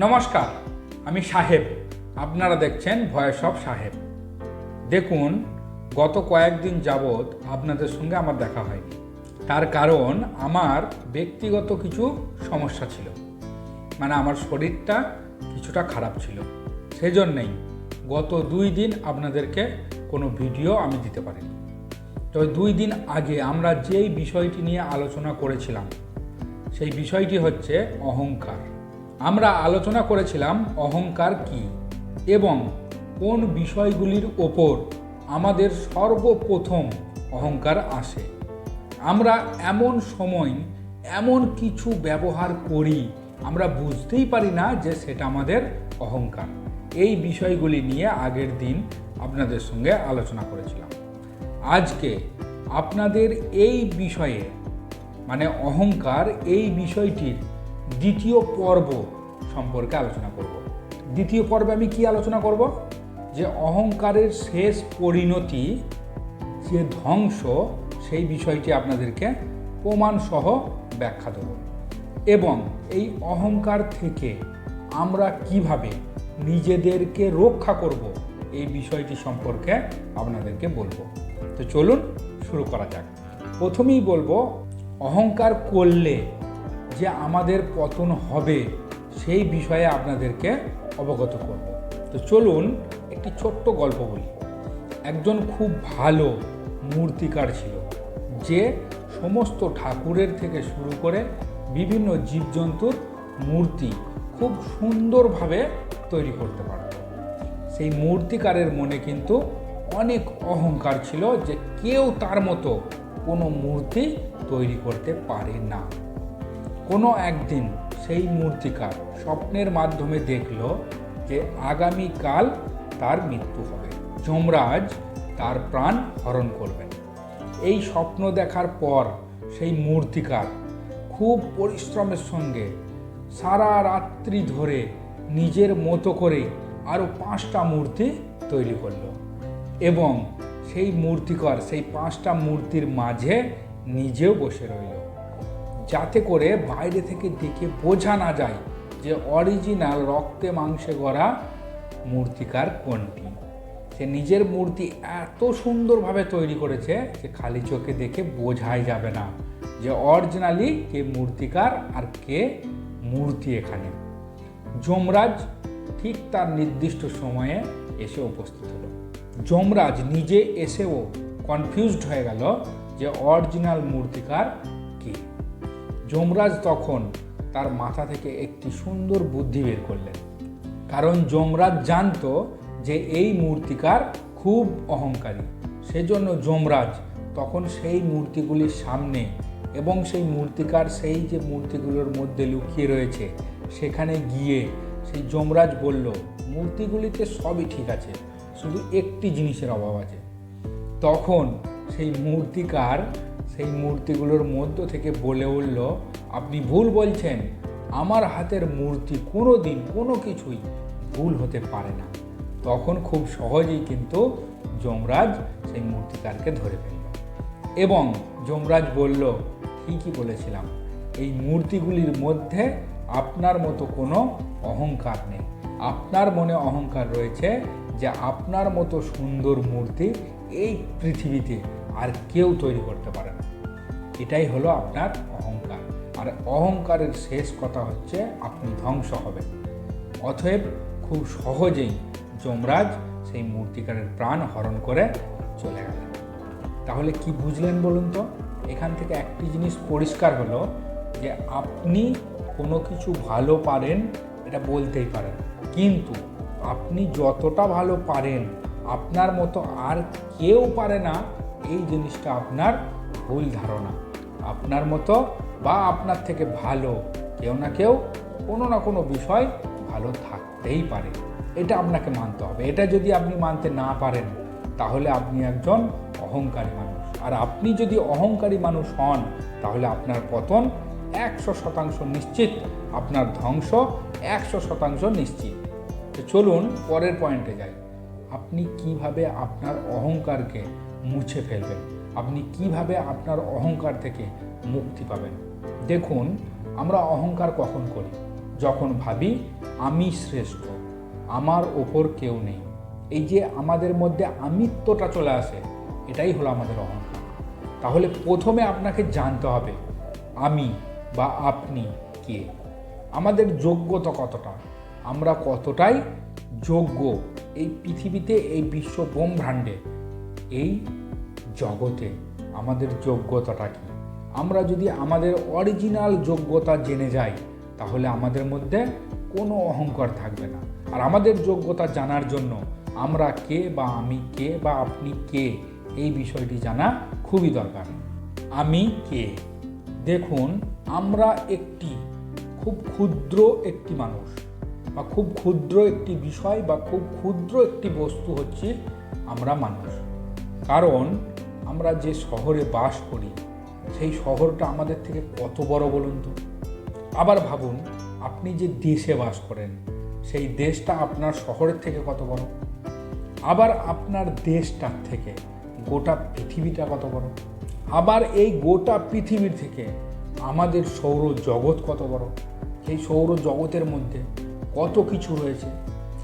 নমস্কার, আমি সাহেব। আপনারা দেখছেন ভয়েস অফ সাহেব। দেখুন, গত কয়েকদিন যাবৎ আপনাদের সঙ্গে আমার দেখা হয়নি। তার কারণ আমার ব্যক্তিগত কিছু সমস্যা ছিল। মানে আমার শরীরটা কিছুটা খারাপ ছিল। সেজন্যেই গত দুই দিন আপনাদেরকে কোনো ভিডিও আমি দিতে পারিনি। তবে দুই দিন আগে আমরা যেই বিষয়টি নিয়ে আলোচনা করেছিলাম, সেই বিষয়টি হচ্ছে অহংকার। আমরা আলোচনা করেছিলাম অহংকার কি এবং কোন বিষয়গুলির ওপর আমাদের সর্বপ্রথম অহংকার আসে। আমরা এমন সময় এমন কিছু ব্যবহার করি, আমরা বুঝতেই পারি না যে সেটা আমাদের অহংকার। এই বিষয়গুলি নিয়ে আগের দিন আপনাদের সঙ্গে আলোচনা করেছিলাম। আজকে আপনাদের এই বিষয়ে মানে অহংকার এই বিষয়টির দ্বিতীয় পর্ব সম্পর্কে আলোচনা করব। দ্বিতীয় পর্বে আমি কি আলোচনা করব? যে অহংকারের শেষ পরিণতি, যে ধ্বংস, সেই বিষয়টি আপনাদেরকে প্রমাণসহ ব্যাখ্যা দেব। এবং এই অহংকার থেকে আমরা কীভাবে নিজেদেরকে রক্ষা করব, এই বিষয়টি সম্পর্কে আপনাদেরকে বলব। তো চলুন শুরু করা যাক। প্রথমেই বলব, অহংকার করলে যে আমাদের পতন হবে সেই বিষয়ে আপনাদেরকে অবগত করব। তো চলুন একটি ছোট্ট গল্প বলি। একজন খুব ভালো মূর্তিকার ছিল, যে সমস্ত ঠাকুরের থেকে শুরু করে বিভিন্ন জীবজন্তুর মূর্তি খুব সুন্দরভাবে তৈরি করতে পারত। সেই মূর্তিকারের মনে কিন্তু অনেক অহংকার ছিল যে কেউ তার মতো কোনো মূর্তি তৈরি করতে পারে না। কোনো একদিন সেই মূর্তিকার স্বপ্নের মাধ্যমে দেখল যে আগামীকাল তার মৃত্যু হবে। যমরাজ তার প্রাণ হরণ করবেন। এই স্বপ্ন দেখার পর সেই মূর্তিকার খুব পরিশ্রমের সঙ্গে সারা রাত্রি ধরে নিজের মতো করে আরও পাঁচটা মূর্তি তৈরি করল এবং সেই মূর্তিকর সেই পাঁচটা মূর্তির মাঝে নিজেও বসে রইল। যাতে করে বাইরে থেকে দেখে বোঝা না যায় যে অরিজিনাল রক্তে মাংসে গড়া মূর্তিকার কোনটি। সে নিজের মূর্তি এত সুন্দরভাবে তৈরি করেছে যে খালি চোখে দেখে বোঝাই যাবে না যে অরিজিনালি কে মূর্তিকার আর কে মূর্তি এখানে। যমরাজ ঠিক তার নির্দিষ্ট সময়ে এসে উপস্থিত হলো। যমরাজ নিজে এসেও কনফিউজড হয়ে গেল যে অরিজিনাল মূর্তিকার যমরাজ তখন তার মাথা থেকে একটি সুন্দর বুদ্ধি বের করলেন। কারণ যমরাজ জানত যে এই মূর্তিকার খুব অহংকারী। সেজন্য যমরাজ তখন সেই মূর্তিগুলির সামনে এবং সেই মূর্তিকার সেই যে মূর্তিগুলোর মধ্যে লুকিয়ে রয়েছে, সেখানে গিয়ে সেই যমরাজ বলল, মূর্তিগুলিতে সবই ঠিক আছে, শুধু একটি জিনিসের অভাব আছে। তখন সেই মূর্তিকার সেই মূর্তিগুলোর মধ্য থেকে বলে উঠল, আপনি ভুল বলছেন। আমার হাতের মূর্তি কোনো দিন কোনো কিছুই ভুল হতে পারে না। তখন খুব সহজেই কিন্তু যমরাজ সেই মূর্তিকারকে ধরে ফেলল। এবং যমরাজ বলল, ঠিকই বলেছিলাম। এই মূর্তিগুলির মধ্যে আপনার মতো কোনো অহংকার নেই। আপনার মনে অহংকার রয়েছে যে আপনার মতো সুন্দর মূর্তি এই পৃথিবীতে আর কেউ তৈরি করতে পারে না। এটাই হলো আপনার অহংকার। আর অহংকারের শেষ কথা হচ্ছে আপনি ধ্বংস হবেন। অতএব খুব সহজেই যমরাজ সেই মূর্তিকারের প্রাণ হরণ করে চলে গেলেন। তাহলে কি বুঝলেন বলুন তো? এখান থেকে একটি জিনিস পরিষ্কার হলো যে আপনি কোনো কিছু ভালো পারেন, এটা বলতেই পারেন। কিন্তু আপনি যতটা ভালো পারেন, আপনার মতো আর কেউ পারে না, এই জিনিসটা আপনার ভুল ধারণা। আপনার মতো বা আপনার থেকে ভালো কেউ না কেউ কোনো না কোনো বিষয় ভালো থাকতেই পারে। এটা আপনাকে মানতে হবে। এটা যদি আপনি মানতে না পারেন, তাহলে আপনি একজন অহংকারী মানুষ। আর আপনি যদি অহংকারী মানুষ হন, তাহলে আপনার পতন একশো শতাংশ নিশ্চিত, আপনার ধ্বংস একশো শতাংশ নিশ্চিত। তো চলুন পরের পয়েন্টে যাই। আপনি কীভাবে আপনার অহংকারকে মুছে ফেলবেন? আপনি কীভাবে আপনার অহংকার থেকে মুক্তি পাবেন? দেখুন, আমরা অহংকার কখন করি? যখন ভাবি, আমি শ্রেষ্ঠ, আমার ওপর কেউ নেই। এই যে আমাদের মধ্যে আমিত্বটা চলে আসে, এটাই হলো আমাদের অহংকার। তাহলে প্রথমে আপনাকে জানতে হবে, আমি বা আপনি কে? আমাদের যোগ্যতা কতটা? আমরা কতটাই যোগ্য এই পৃথিবীতে, এই বিশ্ব ব্রহ্মাণ্ডে? এই জগতে আমাদের যোগ্যতাটা কি? আমরা যদি আমাদের অরিজিনাল যোগ্যতা জেনে যাই, তাহলে আমাদের মধ্যে কোনো অহংকার থাকবে না। আর আমাদের যোগ্যতা জানার জন্য আমরা কে বা আমি কে বা আপনি কে, এই বিষয়টি জানা খুবই দরকার। আমি কে? দেখুন, আমরা একটি খুব ক্ষুদ্র একটি মানুষ বা খুব ক্ষুদ্র একটি বিষয় বা খুব ক্ষুদ্র একটি বস্তু হচ্ছে আমরা মানুষ। কারণ আমরা যে শহরে বাস করি, সেই শহরটা আমাদের থেকে কত বড় বলুন তো? আবার ভাবুন, আপনি যে দেশে বাস করেন, সেই দেশটা আপনার শহরের থেকে কত বড়? আবার আপনার দেশটার থেকে গোটা পৃথিবীটা কত বড়? আবার এই গোটা পৃথিবীর থেকে আমাদের সৌর জগৎ কত বড়? সেই সৌর জগতের মধ্যে কত কিছু রয়েছে?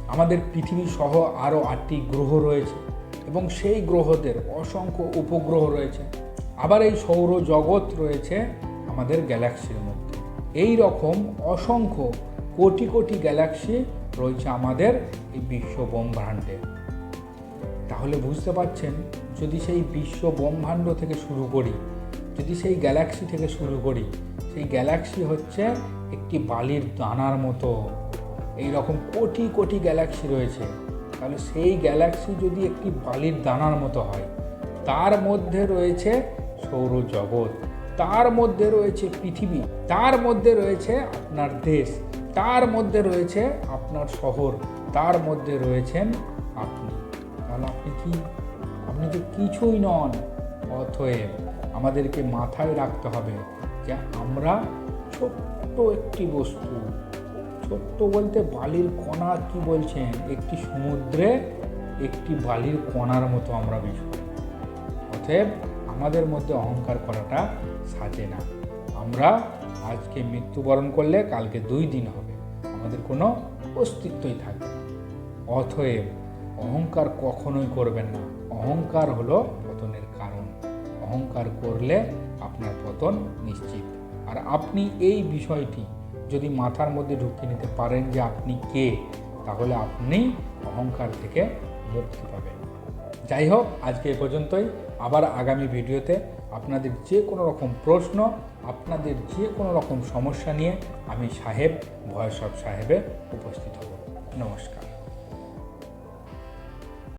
আমাদের পৃথিবী সহ আরও আটটি গ্রহ রয়েছে। এবং সেই গ্রহদের অসংখ্য উপগ্রহ রয়েছে। আবার এই সৌর জগৎ রয়েছে আমাদের গ্যালাক্সির মধ্যে। এই রকম অসংখ্য কোটি কোটি গ্যালাক্সি রয়েছে আমাদের এই বিশ্ব ব্রহ্মাণ্ডে। তাহলে বুঝতে পারছেন, যদি সেই বিশ্ব ব্রহ্মাণ্ড থেকে শুরু করি, যদি সেই গ্যালাক্সি থেকে শুরু করি, সেই গ্যালাক্সি হচ্ছে একটি বালির দানার মতো। এই রকম কোটি কোটি গ্যালাক্সি রয়েছে। তাহলে সেই গ্যালাক্সি যদি একটি বালির দানার মতো হয়, তার মধ্যে রয়েছে সৌরজগৎ, তার মধ্যে রয়েছে পৃথিবী, তার মধ্যে রয়েছে আপনার দেশ, তার মধ্যে রয়েছে আপনার শহর, তার মধ্যে রয়েছেন আপনি। তাহলে আপনি কি? আপনি তো কিছুই নন অথয়েব আমাদেরকে মাথায় রাখতে হবে যে আমরা ছোট্ট একটি বস্তু। ছোট্ট বলতে বালির কণা কি বলছেন? একটি সমুদ্রে একটি বালির কণার মতো আমরা বিষয় অতএব আমাদের মধ্যে অহংকার করাটা সাজে না। আমরা আজকে মৃত্যুবরণ করলে কালকে দুই দিন হবে। আমাদের কোনো অস্তিত্বই থাকবে না। অতএব অহংকার কখনোই করবেন না। অহংকার হলো পতনের কারণ। অহংকার করলে আপনার পতন নিশ্চিত। আর আপনি এই বিষয়টি যদি মাথার মধ্যে ঢুকিয়ে নিতে পারেন যে আপনি কে, তাহলে আপনি অহংকার থেকে মুক্তি পাবেন। যাই হোক, আজকে এ পর্যন্তই। আবার আগামী ভিডিওতে আপনাদের যে কোনো রকম প্রশ্ন, আপনাদের যে কোনো রকম সমস্যা নিয়ে আমি সাহেব ভয়সব সাহেবে উপস্থিত হব। নমস্কার।